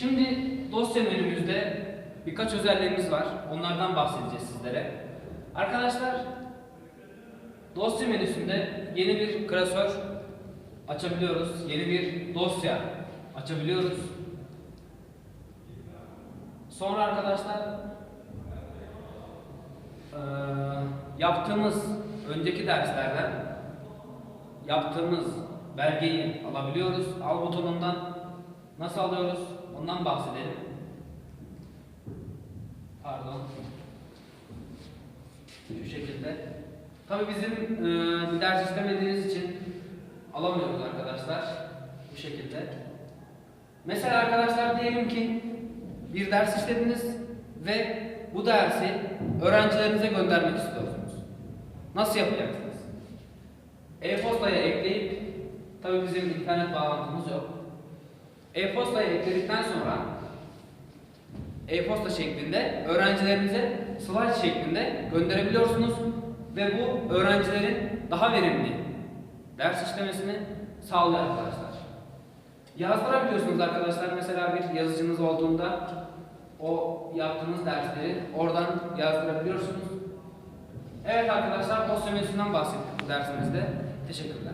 Şimdi dosya menümüzde birkaç özelliğimiz var. Onlardan bahsedeceğiz sizlere. Arkadaşlar dosya menüsünde yeni bir klasör açabiliyoruz. Yeni bir dosya açabiliyoruz. Sonra arkadaşlar yaptığımız önceki derslerden yaptığımız belgeyi alabiliyoruz. Al butonundan nasıl alıyoruz? Ondan bahsedelim. Pardon. Şu şekilde. Tabii bizim eee, bir ders istemediğiniz için alamıyoruz arkadaşlar. Bu şekilde. Mesela arkadaşlar diyelim ki bir ders işlediniz ve bu dersi öğrencilerinize göndermek istiyorsunuz. Nasıl yapacaksınız? E-postaya ekleyip, tabii bizim internet bağlantımız yok. E-postaya ekledikten sonra e-posta şeklinde öğrencilerinize slide şeklinde gönderebiliyorsunuz ve bu öğrencilerin daha verimli ders işlemesini sağlıyor arkadaşlar. Yazdırabiliyorsunuz arkadaşlar. Mesela bir yazıcınız olduğunda o yaptığınız dersleri oradan yazdırabiliyorsunuz. Evet arkadaşlar dosya menüsünden bahsettik bu dersimizde. Teşekkürler.